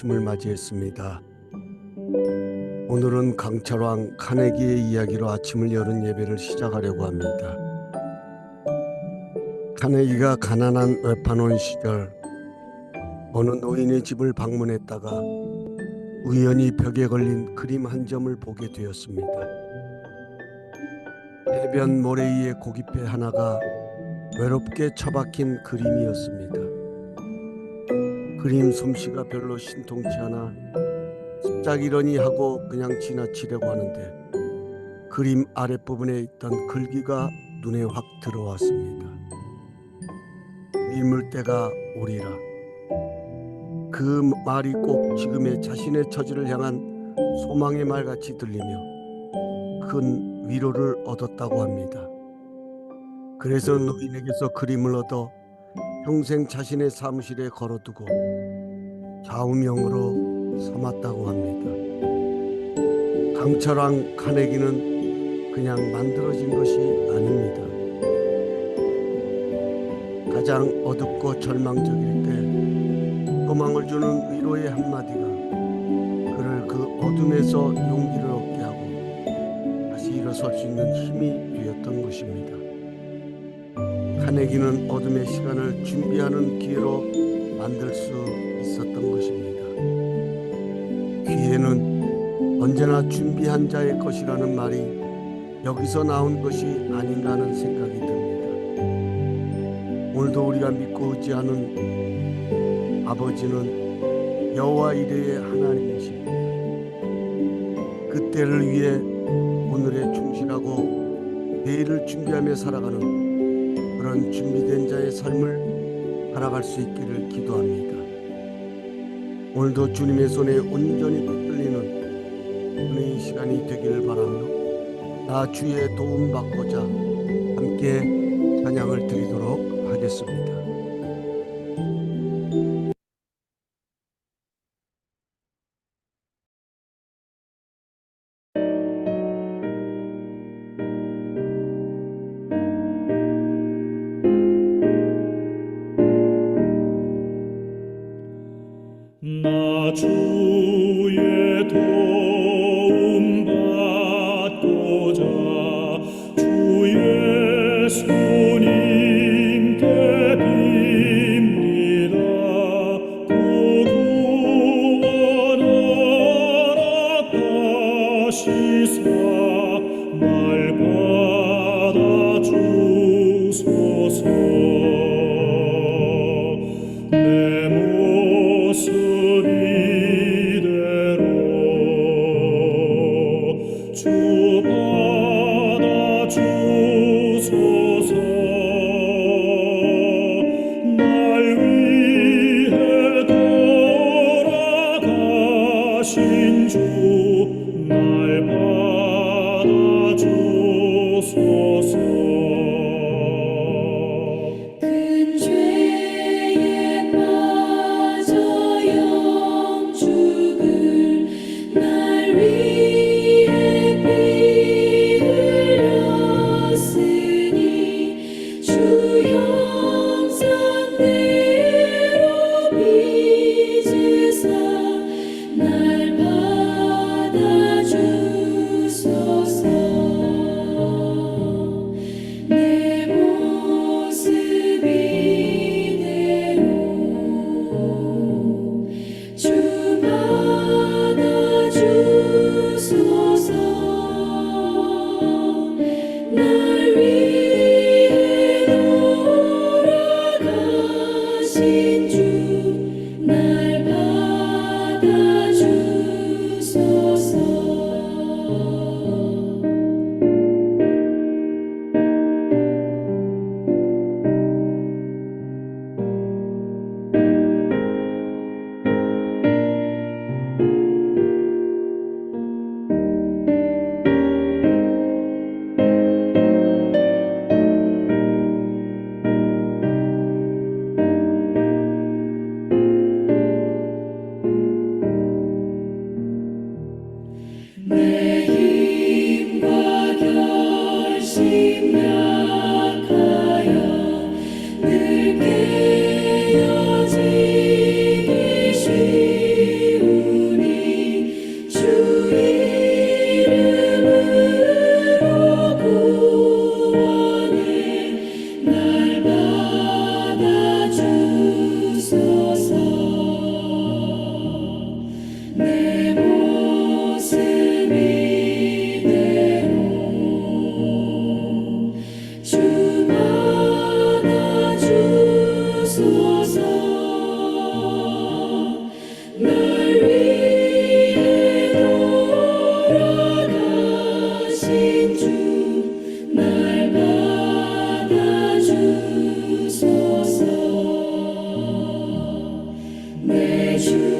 아침을 맞이했습니다. 오늘은 강철왕 카네기의 이야기로 아침을 여는 예배를 시작하려고 합니다. 카네기가 가난한 외판원 시절 어느 노인의 집을 방문했다가 우연히 벽에 걸린 그림 한 점을 보게 되었습니다. 해변 모래 위에 고깃배 하나가 외롭게 처박힌 그림이었습니다. 그림 솜씨가 별로 신통치 않아 습작이러니 하고 그냥 지나치려고 하는데 그림 아랫부분에 있던 글귀가 눈에 확 들어왔습니다. 밀물때가 오리라. 그 말이 꼭 지금의 자신의 처지를 향한 소망의 말같이 들리며 큰 위로를 얻었다고 합니다. 그래서 노인에게서 그림을 얻어 평생 자신의 사무실에 걸어두고 좌우명으로 삼았다고 합니다. 강철왕 카네기는 그냥 만들어진 것이 아닙니다. 가장 어둡고 절망적일 때 소망을 주는 위로의 한마디가 그를 그 어둠에서 용기를 얻게 하고 다시 일어설 수 있는 힘이 되었던 것입니다. 카네기는 어둠의 시간을 준비하는 기회로 만들 수 있었던 것입니다. 기회는 언제나 준비한 자의 것이라는 말이 여기서 나온 것이 아닌가 하는 생각이 듭니다. 오늘도 우리가 믿고 의지하는 아버지는 여호와 이레의 하나님이십니다. 그때를 위해 오늘에 충실하고 내일을 준비하며 살아가는 그런 준비된 자의 삶을 살아갈 수 있기를 기도합니다. 오늘도 주님의 손에 온전히 붙들리는 은혜의 시간이 되기를 바라며 나 주의 도움 받고자 함께 찬양을 드리도록 하겠습니다. 주 주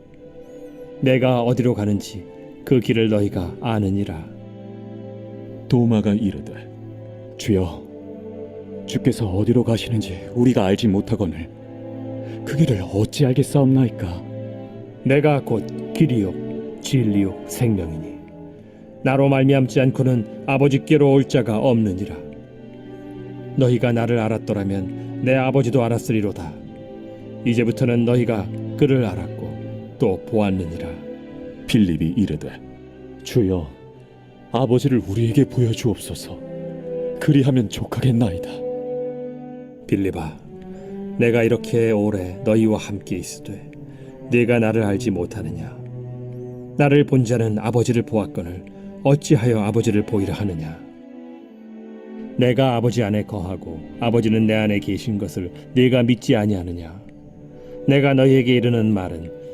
내가 어디로 가는지 그 길을 너희가 아느니라. 도마가 이르되 주여 주께서 어디로 가시는지 우리가 알지 못하거늘 그 길을 어찌 알겠사옵나이까? 내가 곧 길이요 진리요 생명이니 나로 말미암지 않고는 아버지께로 올 자가 없느니라. 너희가 나를 알았더라면 내 아버지도 알았으리로다. 이제부터는 너희가 그를 알았고 또 보았느니라. 빌립이 이르되 주여 아버지를 우리에게 보여주옵소서. 그리하면 족하겠나이다. 빌립아 내가 이렇게 오래 너희와 함께 있으되 네가 나를 알지 못하느냐? 나를 본 자는 아버지를 보았거늘 어찌하여 아버지를 보이라 하느냐? 내가 아버지 안에 거하고 아버지는 내 안에 계신 것을 네가 믿지 아니하느냐? 내가 너희에게 이르는 말은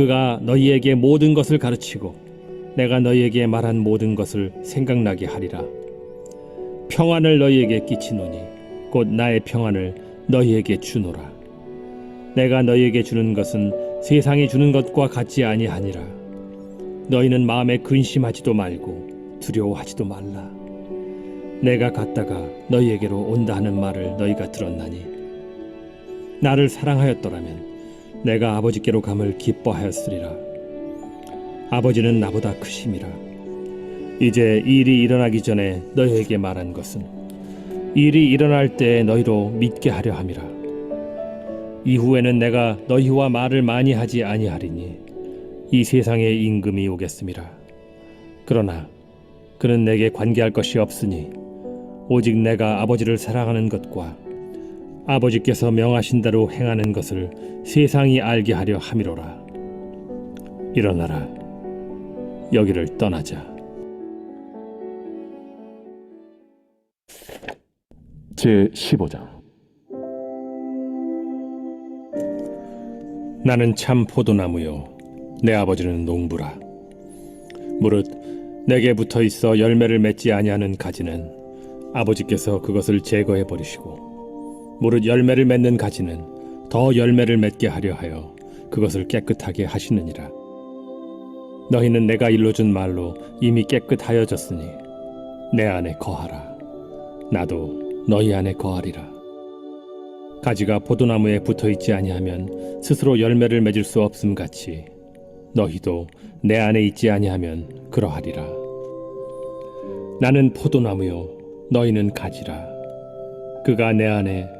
그가 너희에게 모든 것을 가르치고 내가 너희에게 말한 모든 것을 생각나게 하리라. 평안을 너희에게 끼치노니 곧 나의 평안을 너희에게 주노라. 내가 너희에게 주는 것은 세상이 주는 것과 같지 아니하니라. 너희는 마음에 근심하지도 말고 두려워하지도 말라. 내가 갔다가 너희에게로 온다 하는 말을 너희가 들었나니 나를 사랑하였더라면 내가 아버지께로 감을 기뻐하였으리라. 아버지는 나보다 크심이라. 이제 이 일이 일어나기 전에 너희에게 말한 것은 일이 일어날 때 너희로 믿게 하려 함이라. 이후에는 내가 너희와 말을 많이 하지 아니하리니 이 세상에 임금이 오겠음이라 그러나 그는 내게 관계할 것이 없으니 오직 내가 아버지를 사랑하는 것과 아버지께서 명하신 대로 행하는 것을 세상이 알게 하려 함이로라. 일어나라. 여기를 떠나자. 제 15장 나는 참 포도나무요 내 아버지는 농부라. 무릇 내게 붙어 있어 열매를 맺지 아니하는 가지는 아버지께서 그것을 제거해 버리시고 무릇 열매를 맺는 가지는 더 열매를 맺게 하려 하여 그것을 깨끗하게 하시느니라. 너희는 내가 일러준 말로 이미 깨끗하여졌으니 내 안에 거하라. 나도 너희 안에 거하리라. 가지가 포도나무에 붙어 있지 아니하면 스스로 열매를 맺을 수 없음 같이 너희도 내 안에 있지 아니하면 그러하리라. 나는 포도나무요 너희는 가지라. 그가 내 안에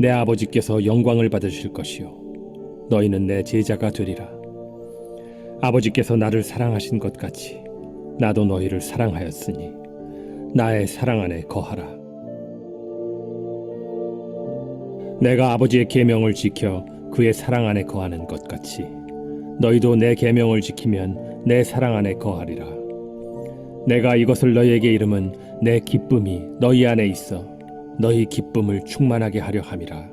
내 아버지께서 영광을 받으실 것이요 너희는 내 제자가 되리라. 아버지께서 나를 사랑하신 것 같이 나도 너희를 사랑하였으니 나의 사랑 안에 거하라. 내가 아버지의 계명을 지켜 그의 사랑 안에 거하는 것 같이 너희도 내 계명을 지키면 내 사랑 안에 거하리라. 내가 이것을 너희에게 이름은 내 기쁨이 너희 안에 있어 너희 기쁨을 충만하게 하려 함이라.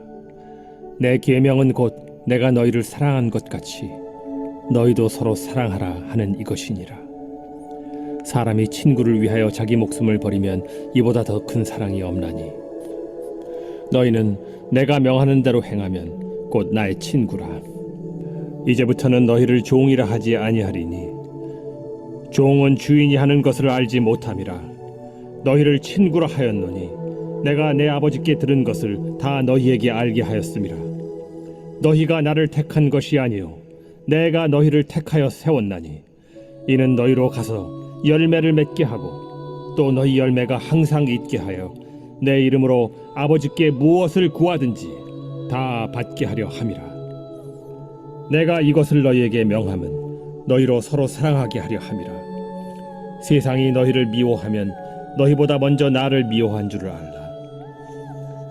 내 계명은 곧 내가 너희를 사랑한 것 같이 너희도 서로 사랑하라 하는 이것이니라. 사람이 친구를 위하여 자기 목숨을 버리면 이보다 더 큰 사랑이 없나니 너희는 내가 명하는 대로 행하면 곧 나의 친구라. 이제부터는 너희를 종이라 하지 아니하리니 종은 주인이 하는 것을 알지 못함이라. 너희를 친구라 하였노니 내가 내 아버지께 들은 것을 다 너희에게 알게 하였음이라. 너희가 나를 택한 것이 아니요 내가 너희를 택하여 세웠나니 이는 너희로 가서 열매를 맺게 하고 또 너희 열매가 항상 있게 하여 내 이름으로 아버지께 무엇을 구하든지 다 받게 하려 함이라. 내가 이것을 너희에게 명함은 너희로 서로 사랑하게 하려 함이라. 세상이 너희를 미워하면 너희보다 먼저 나를 미워한 줄을 알라.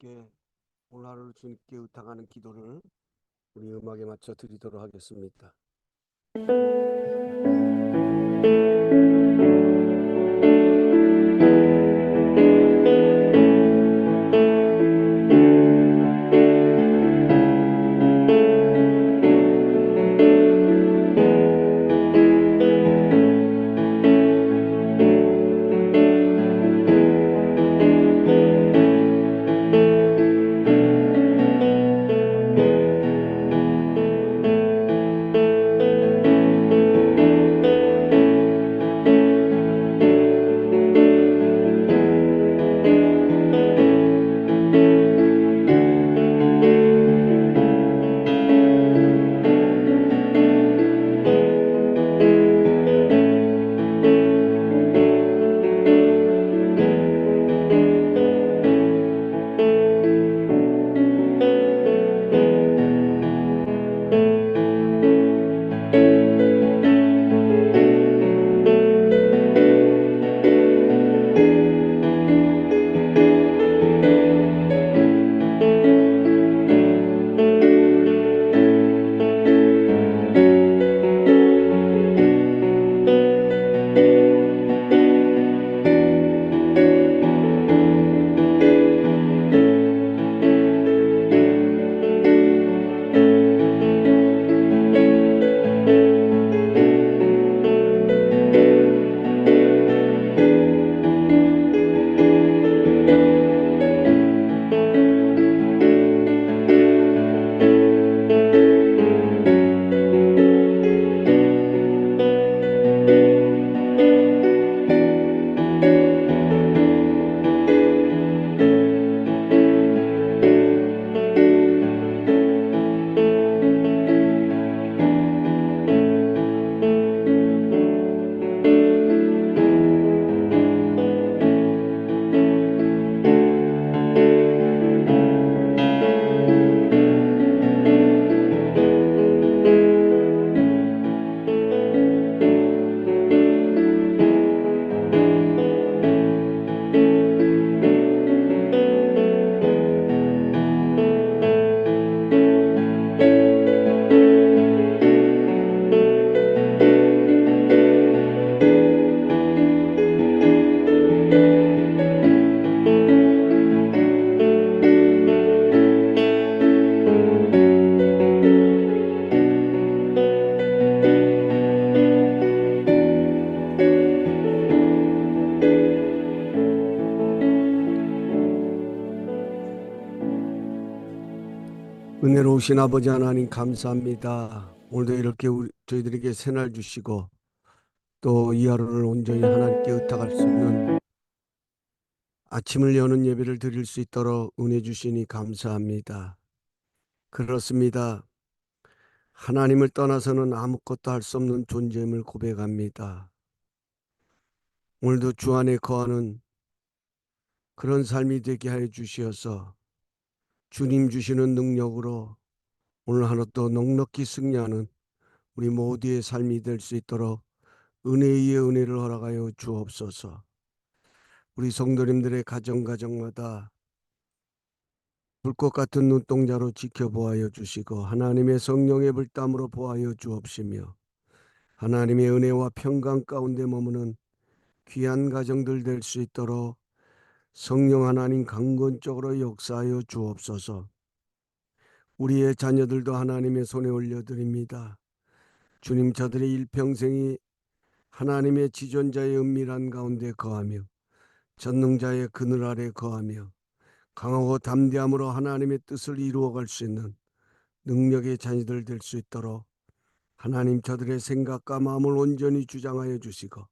함께 오늘 하루를 주님께 의탁하는 기도를 우리 음악에 맞춰 드리도록 하겠습니다. 은혜로우신 아버지 하나님 감사합니다. 오늘도 이렇게 우리, 저희들에게 새날 주시고 또 이 하루를 온전히 하나님께 의탁할 수 있는 아침을 여는 예배를 드릴 수 있도록 은혜 주시니 감사합니다. 그렇습니다. 하나님을 떠나서는 아무것도 할 수 없는 존재임을 고백합니다. 오늘도 주 안에 거하는 그런 삶이 되게 하여 주시어서 주님 주시는 능력으로 오늘 하루도 넉넉히 승리하는 우리 모두의 삶이 될 수 있도록 은혜 위에 은혜를 허락하여 주옵소서. 우리 성도님들의 가정 가정마다 불꽃 같은 눈동자로 지켜보아여 주시고 하나님의 성령의 불담으로 보아여 주옵시며 하나님의 은혜와 평강 가운데 머무는 귀한 가정들 될 수 있도록 성령 하나님 강건적으로 역사하여 주옵소서. 우리의 자녀들도 하나님의 손에 올려드립니다. 주님 저들의 일평생이 하나님의 지존자의 은밀한 가운데 거하며 전능자의 그늘 아래 거하며 강하고 담대함으로 하나님의 뜻을 이루어갈 수 있는 능력의 자녀들 될 수 있도록 하나님 저들의 생각과 마음을 온전히 주장하여 주시고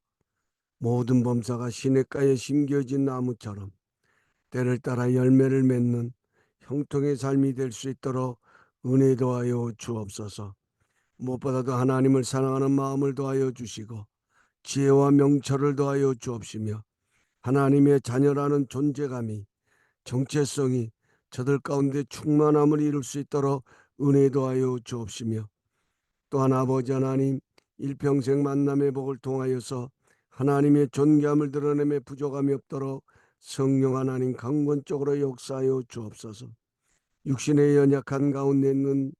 모든 범사가 시냇가에 심겨진 나무처럼 때를 따라 열매를 맺는 형통의 삶이 될 수 있도록 은혜 더하여 주옵소서. 무엇보다도 하나님을 사랑하는 마음을 더하여 주시고 지혜와 명철을 더하여 주옵시며 하나님의 자녀라는 존재감이 정체성이 저들 가운데 충만함을 이룰 수 있도록 은혜 더하여 주옵시며 또한 아버지 하나님 일평생 만남의 복을 통하여서 하나님의 존귀함을 드러내며 부족함이 없도록 성령 하나님 강권적으로 역사하여 주옵소서. 육신의 연약한 가운데 있는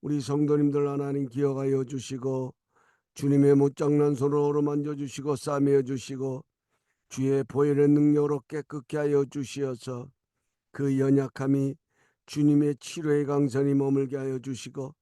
우리 성도님들 하나님 기억하여 주시고 주님의 못장난 손으로 어루만져 주시고 싸매어 주시고 주의 보혈의 능력으로 깨끗게 하여 주시어서 그 연약함이 주님의 치료의 강선이 머물게 하여 주시고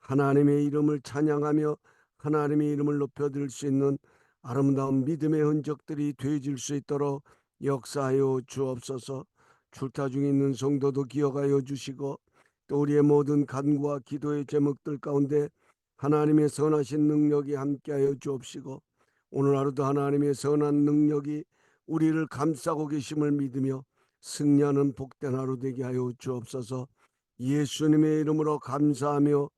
하나님의 이름을 찬양하며 하나님의 이름을 높여드릴 수 있는 아름다운 믿음의 흔적들이 되어질 수 있도록 역사하여 주옵소서 출타 중에 있는 성도도 기억하여 주시고 또 우리의 모든 간구와 기도의 제목들 가운데 하나님의 선하신 능력이 함께하여 주옵시고 오늘 하루도 하나님의 선한 능력이 우리를 감싸고 계심을 믿으며 승리하는 복된 하루 되게 하여 주옵소서 예수님의 이름으로 감사하며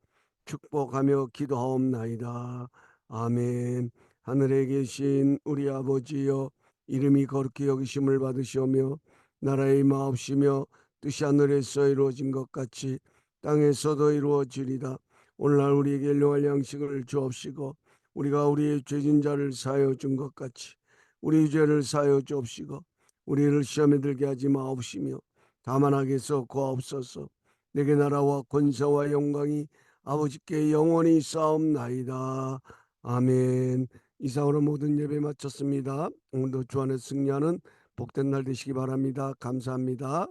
축복하며 기도하옵나이다. 아멘. 하늘에 계신 우리 아버지여 이름이 거룩히 여기심을 받으시오며 나라의 마옵시며 뜻이 하늘에서 이루어진 것 같이 땅에서도 이루어지리다. 오늘날 우리에게 일용할 양식을 주옵시고 우리가 우리의 죄진 자를 사하여 준 것 같이 우리 죄를 사하여 주옵시고 우리를 시험에 들게 하지 마옵시며 다만 하게서 고옵소서 내게 나라와 권세와 영광이 아버지께 영원히 싸움나이다. 아멘. 이상으로 모든 예배 마쳤습니다. 오늘도 주 안에 승리하는 복된 날 되시기 바랍니다. 감사합니다.